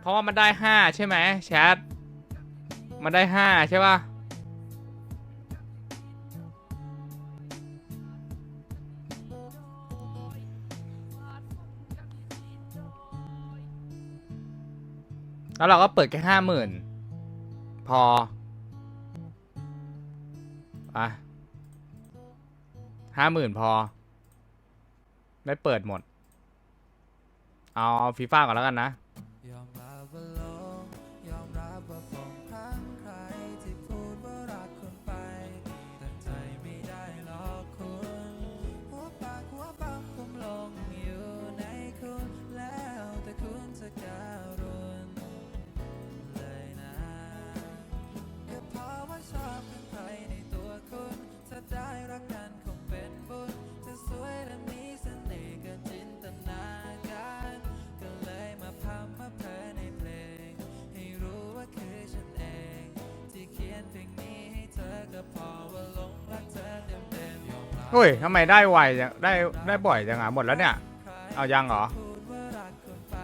เพราะว่ามันได้ห้าใช่ไหมแชท มันได้ห้าใช่ป่ะ แล้วเราก็เปิดแค่ห้าหมื่นพออะห้าหมื่นพอได้เปิดหมด เอาฟีฟ่าก่อนแล้วกันนะ เฮ้ยทำไมได้ไวจังได้ได้บ่อยจังอะหมดแล้วเนี่ย เอายังเหรอพูดว่ารักคุณไป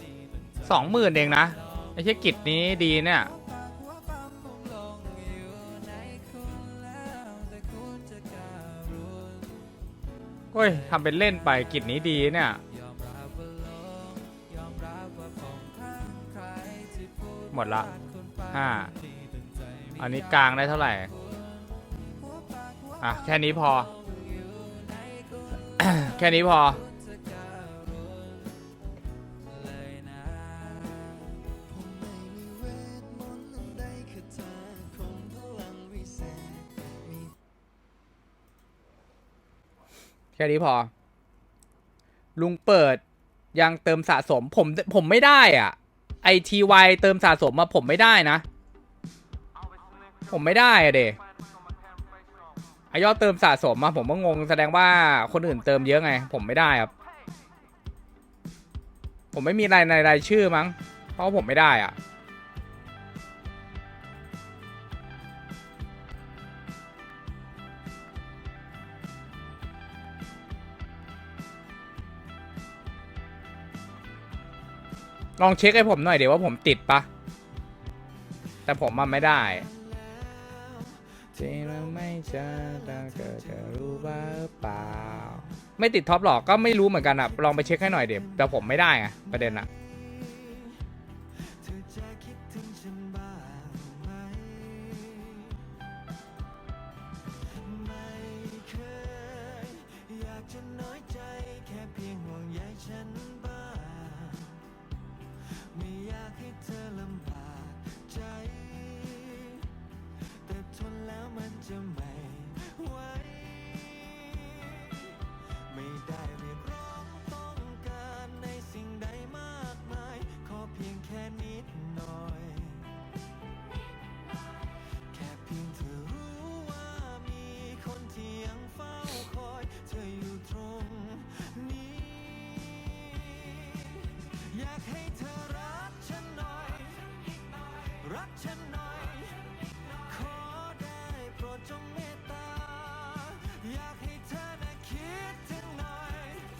นี่เป็นใจสองหมื่นเองนะไอ้เช่กิจนี้ดีเนี่ยปากหัวปั๊มผมลงอยู่ในคุณแล้วแต่คุณจะการุณเฮ้ยทำเป็นเล่นไปกิจนี้ดีเนี่ยยอมรับว่าหลงยอมรับว่าผมพลั้งใครที่พูดหมดละว่ารักคุณไปห้าที่ตั้งใจไม่อันนี้กลางได้เท่าไหร่หัวปากหัวอะ แค่นี้พอ แค่นี้พอ แค่นี้พอ ลุงเปิดยังเติมสะสมผมผมไม่ได้อะไอทีวเติมสะสมมาผมไม่ได้นะ ผมไม่ได้อะเดไอ ยอดเติมสะสมมาผมก็งงแสดงว่าคนอื่นเติมเยอะไง ผมไม่ได้ครับ ผมไม่มีรายในรายชื่อมั้ง เพราะผมไม่ได้อะลองเช็คให้ผมหน่อยเดี๋ยวว่าผมติดปะแต่ผมมันไม่ได้ ที่เราไม่เจอแต่เกิดจะรู้ว่าเปล่า ไม่ติดท็อปหรอกก็ไม่รู้เหมือนกันอะ ลองไปเช็คให้หน่อยเดี๋ยวแต่ผมไม่ได้ไงประเด็นอะ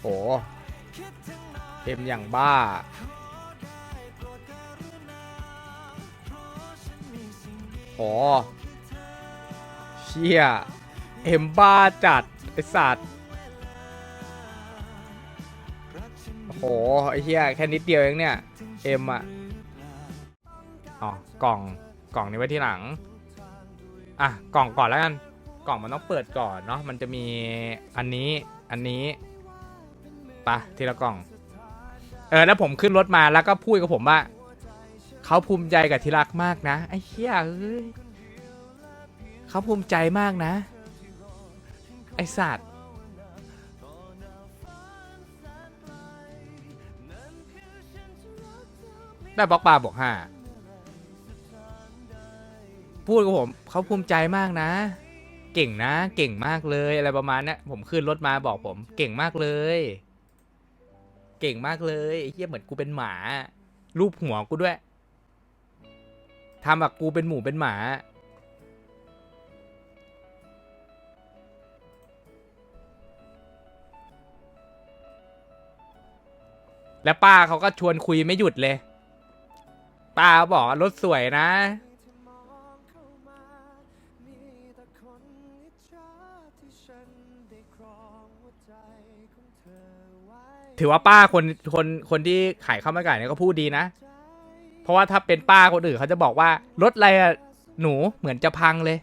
โหคิดถึงหน่อยเต็มอย่างบ้าขอได้โปรดกรุณาเพราะฉันมีสิ่งดีโหเชี่ย เอ็มบ้าจัด ไอสัตว์โอ้โห ไอเฮียแค่นิดเดียวเองเนี่ย เอ็มอะอ๋อ กล่อง กล่องนี้ไว้ที่หลัง อะ กล่องก่อนแล้วกัน กล่องมันต้องเปิดก่อนเนาะ มันจะมีอันนี้ อันนี้ ปะทีละกล่อง เออแล้วผมขึ้นรถมาแล้วก็พูดกับผมว่าเขาภูมิใจกับทีรักมากนะไอ้เหี้ยเอ้ยเขาภูมิใจมากนะ ไอ้สัตว์ได้บล็อกปลาบอกห้าพูดกับผมเขาภูมิใจมากนะ เก่งนะ เก่งมากเลยอะไรประมาณนี้ผมขึ้นรถมาบอกผม เก่งมากเลย เก่งมากเลยไอ้เหี้ยเหมือนกูเป็นหมา รูปหัวกูด้วยทำแบบกูเป็นหมูเป็นหมา แล้วป้าเขาก็ชวนคุยไม่หยุดเลย ป้าบอกรถสวยนะ ถือว่าป้าคนคนคนที่ขายข้าวมันไก่เนี่ยก็พูดดีนะ เพราะว่าถ้าเป็นป้าคนอื่นเขาจะบอกว่ารถอะไรอะหนูเหมือนจะพังเลย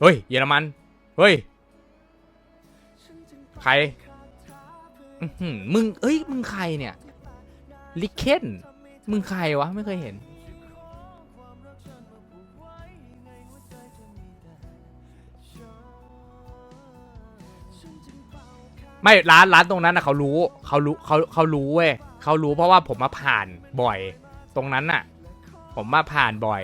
เฮ้ย เยอรมัน เฮ้ย ใคร มึง เอ้ย มึงใครเนี่ย ลิเคนมึงใครวะ ไม่เคยเห็น ไม่ร้านร้านตรงนั้นนะเขารู้เขารู้เขาเขารู้เว้ยเขารู้เพราะว่าผมมาผ่านบ่อย ตรงนั้นน่ะ ผมมาผ่านบ่อย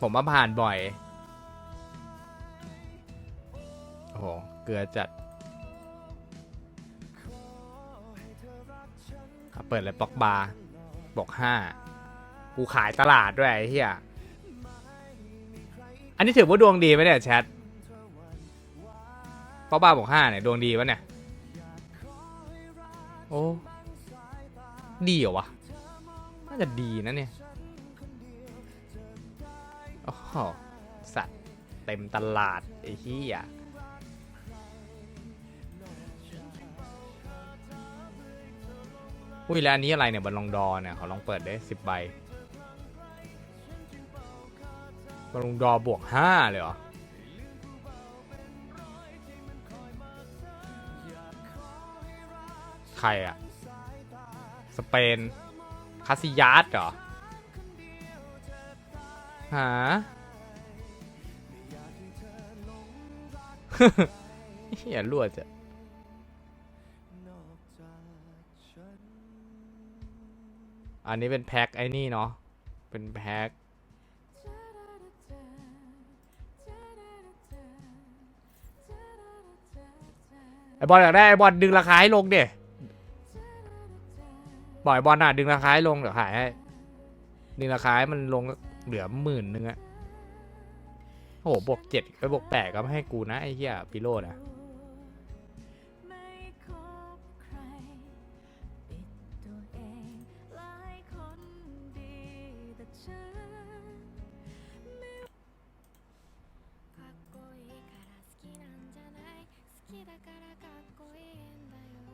ผมมาผ่านบ่อยโอ้โหเกลือจัด เปิดเลยปอกบาร์บอกห้ากูขายตลาดด้วยไอ้เหี้ยอันนี้ถือว่าดวงดีไหมเนี่ยแชทปอกบาร์บอกห้าเนี่ยดวงดีวะเนี่ยโอ้ดีเหรอวะน่าจะดีนะเนี่ยโอ้สัตว์เต็มตลาดไอ้เหี้ย อุ้ยแล้วอันนี้อะไรเนี่ยบนลองดอเนี่ยเขาลองเปิดได้สิบใบบนลองดอบวกห้าเลยเหรอใครอะสเปนคาซิยาสเหรอหาเฮียรั่วจะ อันนี้เป็นแพ็คไอ้นี่เนาะ เป็นแพ็คไอบอลอยากได้ไอบอลดึงราคาให้ลงเดี๋ยบ่อยบอลอะดึงราคาให้ลงเดี๋ยวขายให้ดึงราคาให้มันลงเหลือหมื่นนึงอะโอ้โหบวกเจ็ดไปบวกแปดก็ไม่ให้กูนะไอ้เหี้ยปิโรดอะ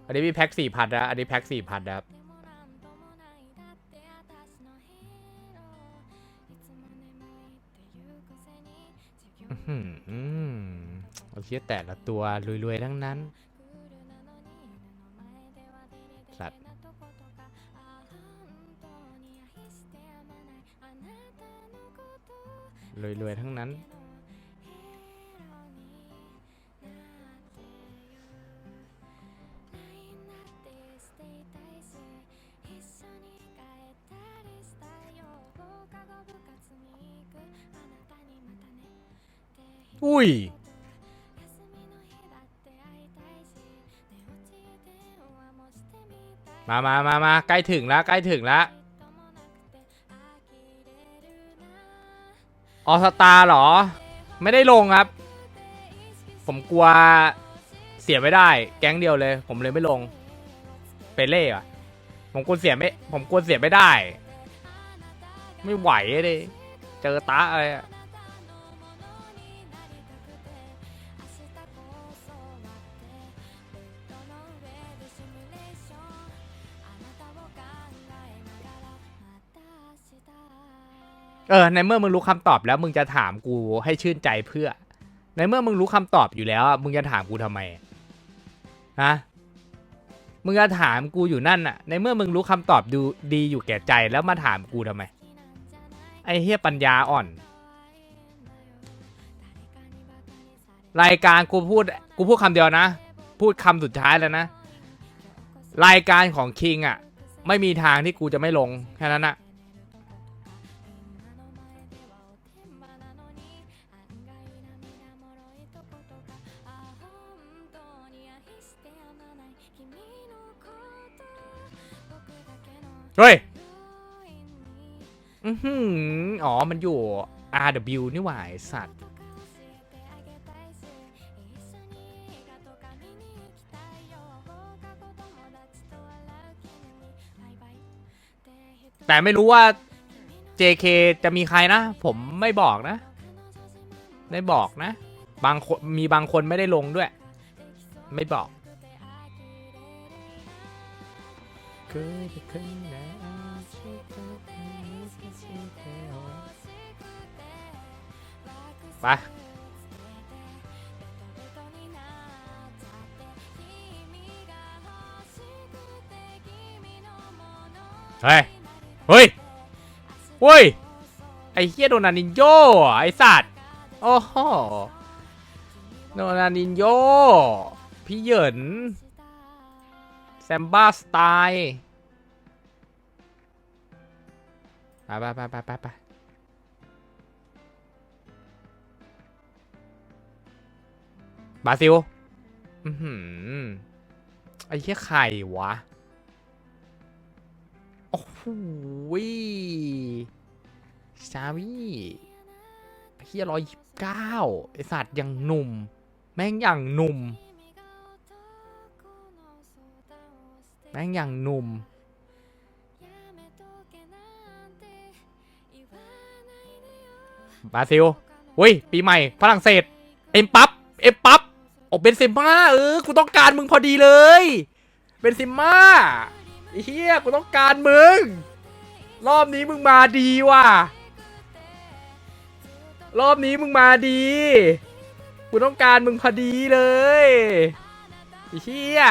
อันนี้มีแพ็คสี่พันนะ อันนี้แพ็คสี่พันนะครับ อื้อหืออืมโอเคแต่ละตัวรวยๆ ทั้งนั้น สัตว์รวยๆ ทั้งนั้น อุ้ย มามามามาใกล้ถึงแล้วใกล้ถึงแล้วออสตาเหรอ ไม่ได้ลงครับ ผมกลัวเสียไม่ได้ แก๊งเดียวเลย ผมเลยไม่ลง เปเล่อะผมกลัวเสียไม่ ผมกลัวเสียไม่ได้ ไม่ไหวเลยเจอตาอะไรอะ เออในเมื่อมึงรู้คำตอบแล้วมึงจะถามกูให้ชื่นใจเพื่อ ในเมื่อมึงรู้คำตอบอยู่แล้วมึงจะถามกูทำไมฮะมึงจะถามกูอยู่นั่นน่ะในเมื่อมึงรู้คำตอบดูดีอยู่แก่ใจแล้วมาถามกูทำไม ไอ้เฮียปัญญาอ่อน รายการกูพูดกูพูดคำเดียวนะ พูดคำสุดท้ายแล้วนะ รายการของคิงอะไม่มีทางที่กูจะไม่ลงแค่นั้นอะ เฮ้ยอือหืออ๋อ มันอยู่ RW นี่หว่าไอสัตว์ แต่ไม่รู้ว่า JK จะมีใครนะ ผมไม่บอกนะ ไม่บอกนะ บางคนมีบางคนไม่ได้ลงด้วย ไม่บอก ไปเฮ้ย เฮ้ย เฮ้ย ไอ้เฮียโดนานินโยไอ้สัตว์ โอ้โห โดนานินโยพี่เหยิน แซมบ้าสไตล์ไปไปไปไปไปไปบราซิล อือหือไอ้เหี้ยไข่วะ โอ้โหยชาวีไอ้เหี้ยร้อยยี่สิบเก้าไอสัตว์ยังหนุ่ม แม่งอย่างหนุ่ม แม่งอย่างหนุ่ม บราซิลเฮ้ย ปีใหม่ ฝรั่งเศส เอ็มปับเอ็มปับโอ้เบนเซม่าเออ กูต้องการมึงพอดีเลย เบนเซม่าอ้เฮียกูต้องการมึง รอบนี้มึงมาดีว่ะ รอบนี้มึงมาดี กูต้องการมึงพอดีเลยอ้เฮีย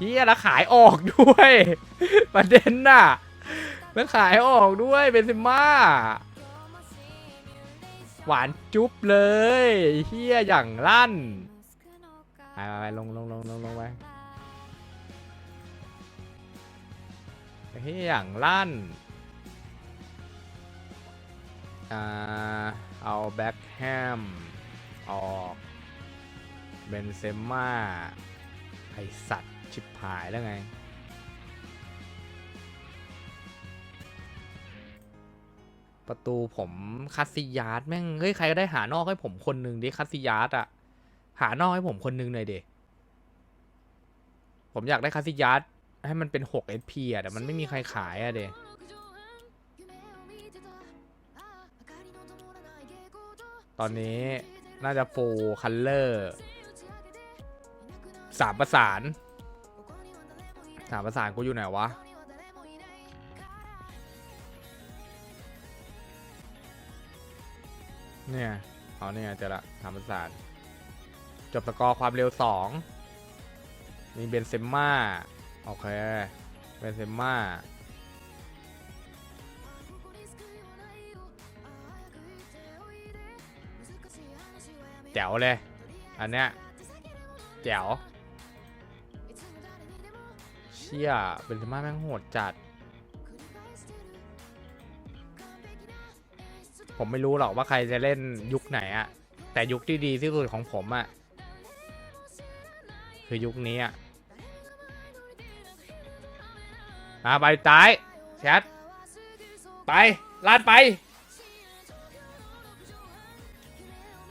เฮียแล้วขายออกด้วย ประเด็นน่ะแล้วขายออกด้วยเบนซิม่าหวานจุ๊บเลยเฮียอย่างลั่นไปไปไปลงลงลงลงลงไปเฮียอย่างลั่นอ่าเอาแบ็คแฮมออกเบนเซม่าไอสัตว์ ชิบหายแล้วไง ประตูผมคัสซิยาร์ดแม่งเฮ้ยใครก็ได้หานอกให้ผมคนหนึ่งดิคัสซิยาร์ดอะหานอกให้ผมคนหนึ่งหน่อยดิผมอยากได้คัสซิยาร์ดให้มันเป็น6 SP อะแต่มันไม่มีใครขายอะเดตอนนี้น่าจะฟูคัลเลอร์สามประสาน สามประสานกูอยู่ไหนวะ เนี่ยเอาเนี่ยเจอละสามประสานจบสกอร์ความเร็วสองมีเบนเซม่าโอเค เบนเซม่าแจ๋วเลย อันเนี้ยแจ๋ว ชี่ยเบนเซม่าแม่งโหดจัด ผมไม่รู้หรอกว่าใครจะเล่นยุคไหนอะแต่ยุคที่ดีที่สุดของผมอะคือยุคนี้อะมาไปตายแชทไปลานไป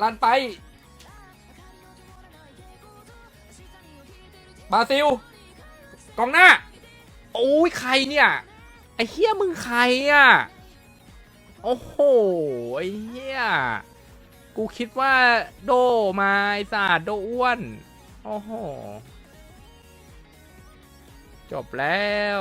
ลานไปบราซิล กองหน้า โอ้ยใครเนี่ย ไอ้เฮียมึงใครอะ โอ้โห ไอ้เฮียกูคิดว่าโดมาไอ้สาดโดอ้วน โอ้โห จบแล้ว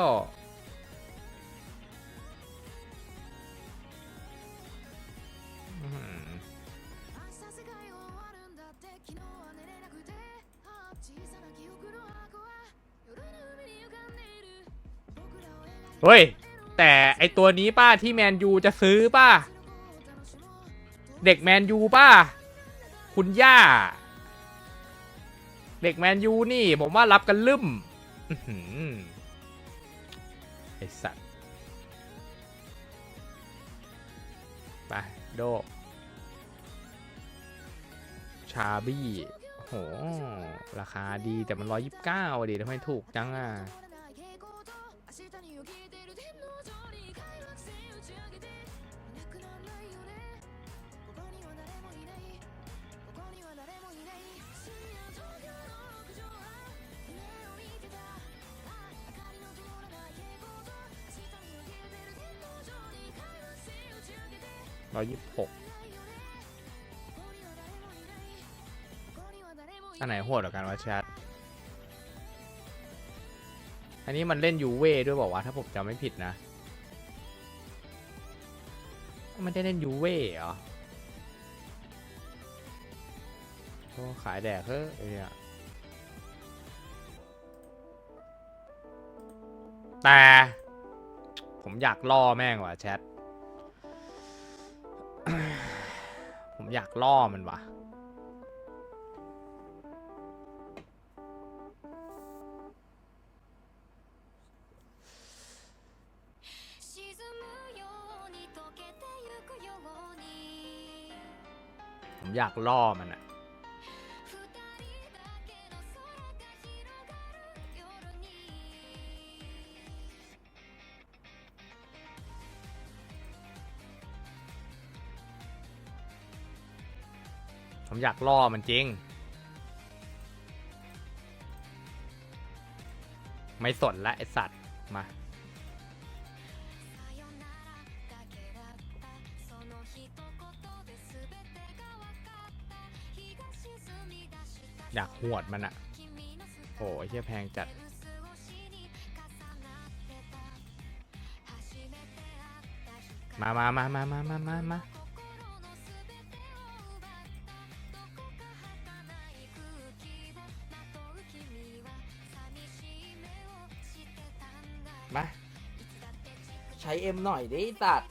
เฮ้ย แต่ไอตัวนี้ป้าที่แมนยูจะซื้อป้า เด็กแมนยูป้า คุณย่า เด็กแมนยูนี่ ผมว่ารับกันลืมไอสัตว์ไปโด ชาบี้โอโหราคาดีแต่มันร้อยยิบเก้าดิทำไมถูกจังอะ ร้อยยี่สิบหกอันไหนโหดกว่ากันวะแชทอันนี้มันเล่นยูเว่ด้วยบอกว่าวะถ้าผมจำไม่ผิดนะ มันได้เล่นยูเว่เหรอโอ้ขายแดกเฮ้ยไอ้เนี่ยแต่ ผมอยากล่อแม่งว่ะแชท อยากล่อมันวะผมอยากล่อมันอะ ผมอยากล่อมันจริง ไม่สนละไอสัตว์ มา อยากหวดมันอะโอ้ยเชี่ยแพงจัดมามามามามามามา ใช้เอ็มหน่อยดิสัดว์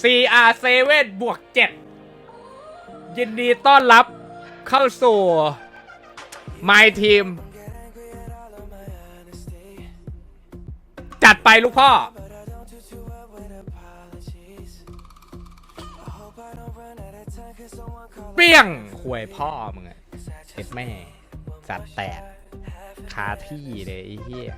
ซีอาเซเว่นบวกเจ็ดยินดีต้อนรับเข้าสู่ My Team จัดไปลูกพ่อ เปี้ยงหวยพ่อมึงอะเอ็ดแม่ สัตว์แตกคาที่เลยไอ้เหี้ย